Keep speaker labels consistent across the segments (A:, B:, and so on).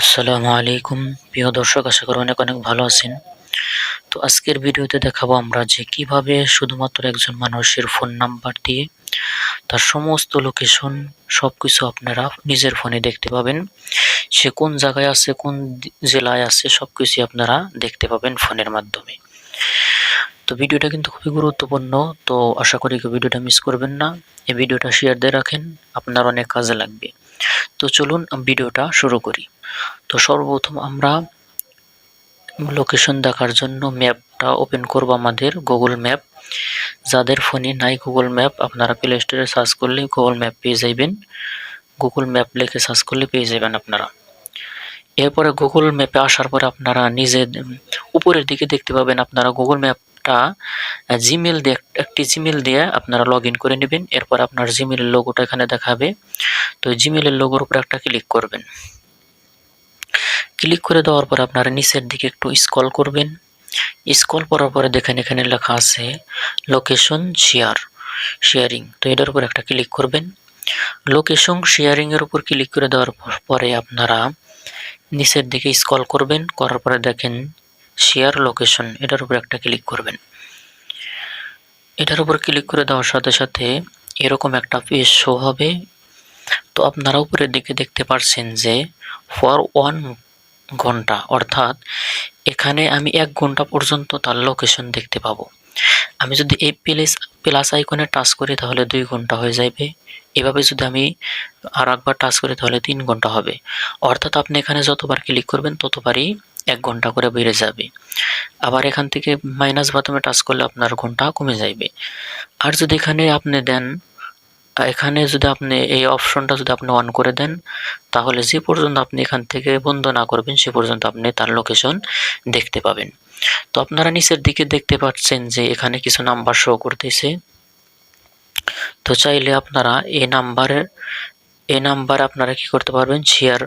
A: আসসালামু আলাইকুম। প্রিয় দর্শক, আশা করি অনেক অনেক ভালো আছেন। তো আজকের ভিডিওতে দেখাবো আমরা যে কীভাবে শুধুমাত্র একজন মানুষের ফোন নাম্বার দিয়ে তার সমস্ত লোকেশন সব কিছু আপনারা নিজের ফোনে দেখতে পাবেন। সে কোন জায়গায় আছে, কোন জেলায় আছে সব কিছুই আপনারা দেখতে পাবেন ফোনের মাধ্যমে। তো ভিডিওটা কিন্তু খুবই গুরুত্বপূর্ণ। তো আশা করি ভিডিওটা মিস করবেন না। এই ভিডিওটা শেয়ার দিয়ে রাখেন। আপনার অনেক কাজে লাগবে। তো চলুন ভিডিওটা শুরু করি। তো সর্বপ্রথম আমরা লোকেশন দেখার জন্য ম্যাপটা ওপেন করব আমাদের গুগল ম্যাপ যাদের ফোনে নাই গুগল ম্যাপ আপনারা প্লে স্টোরে সার্চ করলে গুগল ম্যাপ পেয়ে যাইবেন। গুগল ম্যাপ লিখে সার্চ করলে পেয়ে যাবেন আপনারা। এরপরে গুগল ম্যাপে আসার পরে আপনারা নিজে উপরের দিকে দেখতে পাবেন আপনারা গুগল ম্যাপটা জিমেল দিয়ে একটি জিমেল দিয়ে আপনারা লগ করে নেবেন। এরপর আপনার জিমেলের লোগোটা এখানে দেখাবে। তো জিমেলের লোগোর উপর একটা ক্লিক করবেন। ক্লিক করে দেওয়ার পর আপনারা নিচের দিকে একটু স্কল করবেন। স্কল করার পরে দেখেন এখানে লেখা আছে লোকেশন শেয়ার শেয়ারিং তো এটার উপর একটা ক্লিক করবেন। লোকেশন শেয়ারিংয়ের উপর ক্লিক করে দেওয়ার পরে আপনারা নিচের দিকে স্কল করবেন। করার পরে দেখেন শেয়ার লোকেশন এটার উপর একটা ক্লিক করবেন। এটার উপর ক্লিক করে দেওয়ার সাথে সাথে এরকম একটা পেজ শো হবে। তো আপনারা উপরের দিকে দেখতে পাচ্ছেন যে ফর ওয়ান ঘণ্টা, অর্থাৎ এখানে আমি এক ঘণ্টা পর্যন্ত তার লোকেশন দেখতে পাবো। আমি যদি এই প্লেস প্লাস আইকনে টাচ করি তাহলে দুই ঘণ্টা হয়ে যাবে। এভাবে যদি আমি আর একবার টাচ করি তাহলে তিন ঘণ্টা হবে। অর্থাৎ আপনি এখানে যতবার ক্লিক করবেন ততবারই এক ঘণ্টা করে বেড়ে যাবে। আবার এখান থেকে মাইনাস বাটনে টাচ করলে আপনার ঘণ্টা কমে যাবে আর যদি এখানে আপনি দেন এখানে যদি আপনি এই অপশনটা যদি আপনি অন করে দেন, তাহলে যে পর্যন্ত আপনি এখান থেকে বন্ধ না করবেন, সে পর্যন্ত আপনি তার লোকেশন দেখতে পাবেন। তো আপনারা নিচের দিকে দেখতে পাচ্ছেন যে এখানে কিছু নাম্বার শো করতেছে। তো চাইলে আপনারা এই নাম্বারের এই নাম্বার আপনারা কি করতে পারবেন? শেয়ার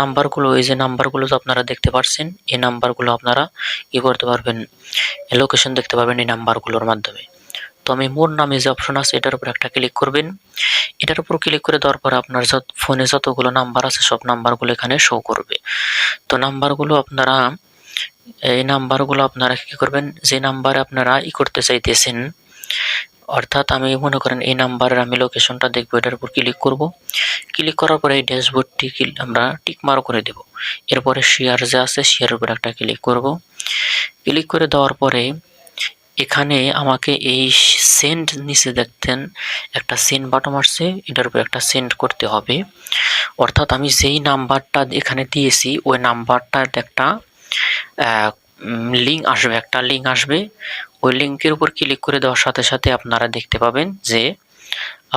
A: নাম্বারগুলো, এই যে নাম্বারগুলো তো আপনারা দেখতে পাচ্ছেন এই নাম্বারগুলো আপনারা কি করতে পারবেন। লোকেশন দেখতে পাবেন এই নাম্বারগুলোর মাধ্যমে। তো আমি মোর নামে যে অপশন আছে, এটার উপর একটা ক্লিক করবেন। এটার উপর ক্লিক করে দেওয়ার পর আপনার যত ফোনে যতগুলো নাম্বার আছে, সব নাম্বারগুলো এখানে শো করবে। তো নাম্বারগুলো আপনারা, এই নাম্বারগুলো আপনারা কি করবেন? যে নাম্বারে আপনারা ই করতে চাইতেছেন অর্থাৎ আমি মনে করেন এই নাম্বারের আমি লোকেশনটা দেখব, এটার উপর ক্লিক করব। ক্লিক করার পরে এই ড্যাশবোর্ডটি আমরা টিক মার করে দেব। এরপরে শেয়ার যে আছে শেয়ারের উপর একটা ক্লিক করব। ক্লিক করে দেওয়ার পরে এখানে আমাকে এই সেন্ড নিচে দেখতেন, একটা সেন্ড বাটন আসছে, এটার উপর একটা সেন্ড করতে হবে। অর্থাৎ আমি যেই নাম্বারটা এখানে দিয়েছি, ওই নাম্বারটার একটা লিঙ্ক আসবে, একটা লিঙ্ক আসবে। ওই লিঙ্কের উপর ক্লিক করে দেওয়ার সাথে সাথে আপনারা দেখতে পাবেন যে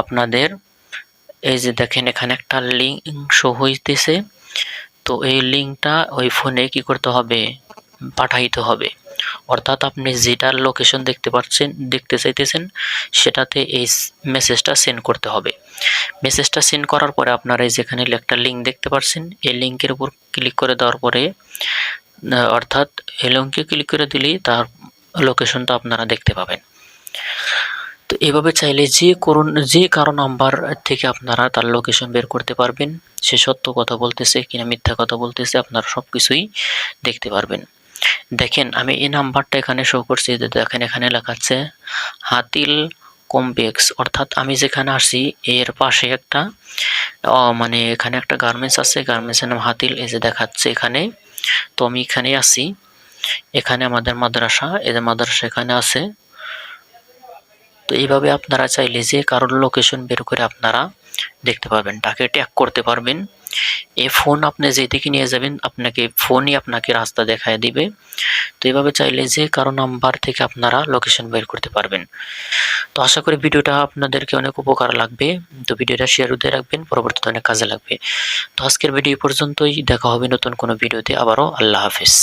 A: আপনাদের এই যে দেখেন এখানে একটা লিঙ্ক শো হইতেছে। তো এই লিঙ্কটা ওই ফোনে কি করতে হবে? পাঠাইতে হবে। অর্থাৎ আপনি যেটার লোকেশন দেখতে পাচ্ছেন, দেখতে চাইতেছেন, সেটাতে এই মেসেজটা সেন্ড করতে হবে। মেসেজটা সেন্ড করার পরে আপনারা এই যেখানে একটা লিঙ্ক দেখতে পাচ্ছেন, এই লিঙ্কের উপর ক্লিক করে দেওয়ার পরে অর্থাৎ এই লিঙ্কে ক্লিক করে দিলেই তার লোকেশনটা আপনারা দেখতে পাবেন। তো এভাবে চাইলে যে করুন, যে কারও নাম্বার থেকে আপনারা তার লোকেশন বের করতে পারবেন, সে সত্য কথা বলতেছে কিনা মিথ্যা কথা বলতেছে আপনারা সব কিছুই দেখতে পারবেন। দেখেন, আমি এই নাম্বারটা এখানে শো করছি দেখেন এখানে লেখাচ্ছে হাতিল কমপ্লেক্স অর্থাৎ আমি যেখানে আসি, এর পাশে একটা মানে এখানে একটা গার্মেন্টস আছে গার্মেন্টসের নাম হাতিল, এই দেখাচ্ছে এখানে। তো আমি এখানে আছি। এখানে আমাদের মাদ্রাসা, এই যে মাদ্রাসা এখানে আছে। তো এইভাবে আপনারা চাইলে যে কারোর লোকেশন বের করে আপনারা দেখতে পারবেন, তাকে ট্যাগ করতে পারবেন। এই ফোন আপনি যেদিকে নিয়ে যাবেন, আপনাকে ফোনই আপনাকে রাস্তা দেখায় দিবে। তো এইভাবে চাইলে যে কারও নাম্বার থেকে আপনারা লোকেশন বের করতে পারবেন। তো আশা করি ভিডিওটা আপনাদেরকে অনেক উপকার লাগবে। তো ভিডিওটা শেয়ার দিয়ে রাখবেন, পরবর্তীতে অনেক কাজে লাগবে। তো আজকের ভিডিও পর্যন্তই। দেখা হবে নতুন কোনো ভিডিওতে। আবারও আল্লাহ হাফিজ।